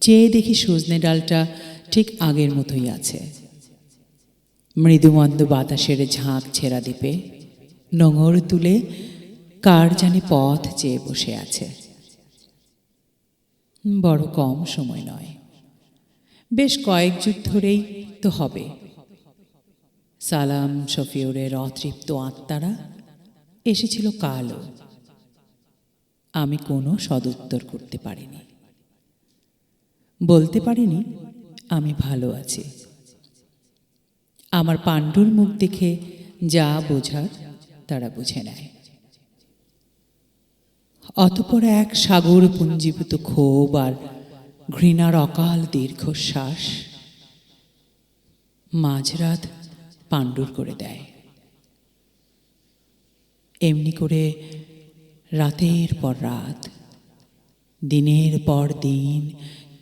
চেয়ে দেখি সজনে ডালটা ঠিক আগের মতোই আছে। মৃদুমন্দ বাতাসের ঝাঁক ছেঁড়া দ্বীপে নোঙর তুলে কার জানি পথ চেয়ে বসে আছে। বড় কম সময় নয়। বেশ কয়েক যুগ ধরেই তো হবে। সালাম শফিউরের অতৃপ্ত আত্মারা এসেছিল কালও। আমি কোনো সদুত্তর করতে পারিনি। বলতে পারিনি, আমি ভালো আছি। আমার পাণ্ডুর মুখ দেখে যা বোঝার তারা বুঝে নেয়। অতপর এক সাগর পুঞ্জীভূত ক্ষোভ আর ঘৃণার অকাল দীর্ঘশ্বাস মাঝরাত পাণ্ডুর করে দেয়। এমনি করে রাতের পর রাত, দিনের পর দিন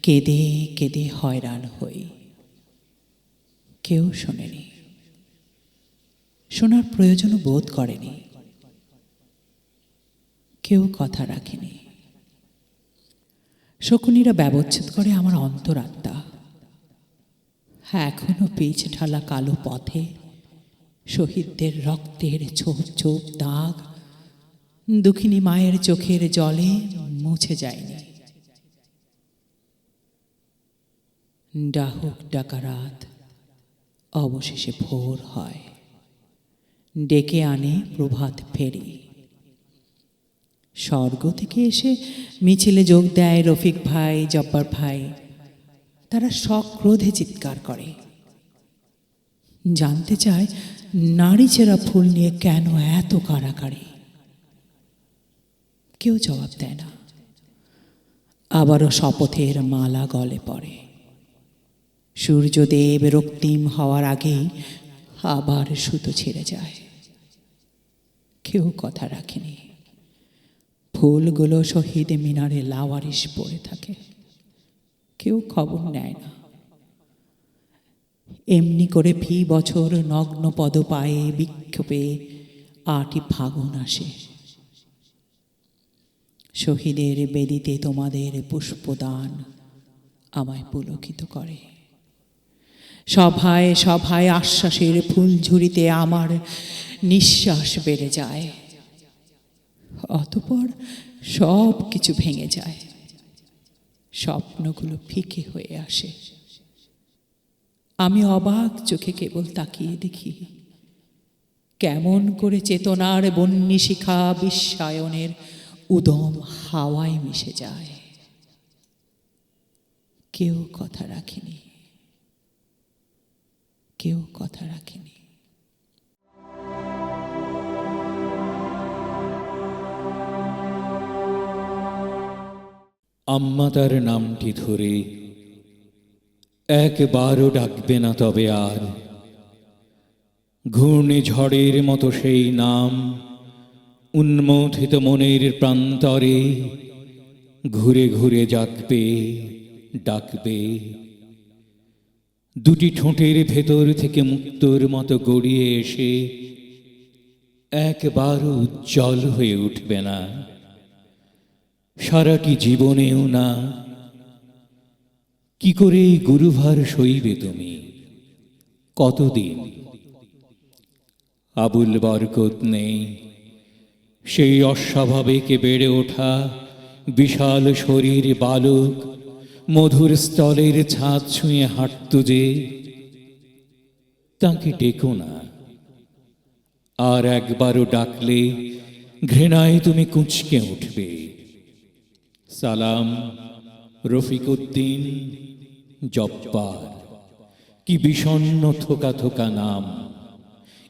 কেঁদে কেঁদে হয়রান হই। কেউ শোনেনি। শোনার প্রয়োজনও বোধ করেনি। কেউ কথা রাখেনি। শকুনিরা ব্যবচ্ছেদ করে আমার অন্তরাত্মা। এখনও পিচ ঢালা কালো পথে শহীদদের রক্তের ছোপ ছোপ দাগ দুঃখিনী মায়ের চোখের জলে মুছে যায়নি। ডাহুক ডাকা রাত অবশেষে ভোর হয়। ডেকে আনে প্রভাত ফেরি। স্বর্গ থেকে এসে মিছিলে যোগ দেয় রফিক ভাই, জব্বার ভাই। তারা সক্রোধে চিৎকার করে। জানতে চায় নারী চেরা ফুল নিয়ে কেন এত কারাকারি। কেউ জবাব দেয় না। আবারও শপথের মালা গলে পড়ে। সূর্যদেব রক্তিম হওয়ার আগেই আবার সুতো ছিঁড়ে যায়। কেউ কথা রাখেনি। ফুলগুলো শহীদ মিনারে লাওয়ারিস পড়ে থাকে। কেউ খবর নেয় না। এমনি করে ফি বছর নগ্ন পদ পায়ে বিক্ষোভে আটি ফাগুন আসে। শহীদের বেদিতে তোমাদের পুষ্পদান আমায় পুলকিত করে। সভায় সভায় আশ্বাসের ফুলঝুরিতে আমার নিঃশ্বাস বেড়ে যায়। অতপর সব কিছু ভেঙে যায়। স্বপ্নগুলো ফিকে হয়ে আসে। আমি অবাক চোখে কেবল তাকিয়ে দেখি। কেমন করে চেতনার বন্যী শিখা বিশ্বায়নের উদম হাওয়ায় মিশে যায়। কেউ কথা রাখেনি। কেউ কথা রাখেনি। আম্মা তার নামটি ধরে একবারও ডাকবে না তবে আর। ঘূর্ণিঝড়ের মতো সেই নাম উন্মোথিত মনের প্রান্তরে ঘুরে ঘুরে যাকবে ডাকবে। দুটি ঠোঁটের ভেতর থেকে মুক্তোর মতো গড়িয়ে এসে একবারও উজ্জ্বল হয়ে উঠবে না। সারাটি জীবনেও না। কি করে এই গুরুভার সইবে তুমি? কতদিন? আবুল বরকত নেই। সেই অস্বাভাবিক বেড়ে ওঠা বিশাল শরীর বালক মধুর স্থলের ছাদ ছুঁয়ে হাঁটত যে, তাকে ডেকো না। আর একবারও ডাকলে, ঘৃণায় তুমি কুঁচকে উঠবে। সালাম রফিকউদ্দিন জব্বার। কি বিষণ্ন থোকা থোকা নাম।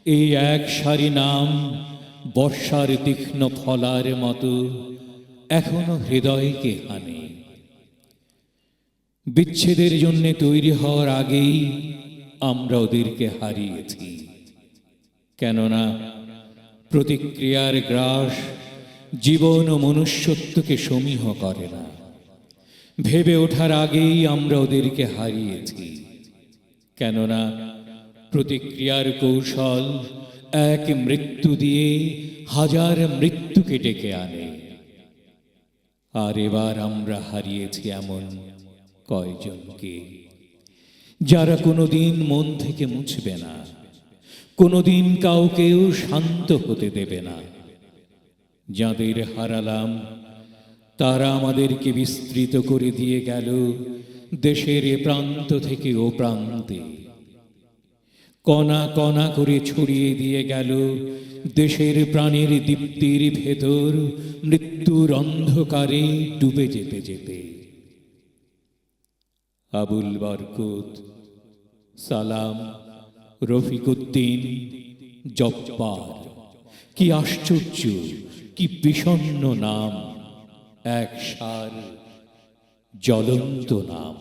এই এক সারি নাম বর্ষার তীক্ষ্ণ ফলার মতো এখনও হৃদয়কে হানে। বিচ্ছেদের জন্য তৈরি হওয়ার আগেই আমরা ওদেরকে হারিয়েছি। কেননা প্রতিক্রিয়ার গ্রাস জীবন ও মনুষ্যত্বকে সমীহ করে না। ভেবে ওঠার আগেই আমরা ওদেরকে হারিয়েছি। কেননা প্রতিক্রিয়ার কৌশল এক মৃত্যু দিয়ে হাজার মৃত্যুকে ডেকে আনে। আর এবার আমরা হারিয়েছি এমন কয়জনকে? যারা কোনোদিন মন থেকে মুছবে না, কোনোদিন কাউকেও শান্ত হতে দেবে না। যাদের হারালাম, তারা আমাদেরকে বিস্তৃত করে দিয়ে গেল দেশের এ প্রান্ত থেকে ও প্রান্তে। কণা কণা করে ছড়িয়ে দিয়ে গেল দেশের প্রাণের দীপ্তির ভেতর, মৃত্যুর অন্ধকারে ডুবে যেতে যেতে। আবুল বারকুত সালাম রফিকুদ্দিন জব্বার। কি আশ্চর্য কি বিষণ্ন নাম এক সার জ্বলন্ত নাম।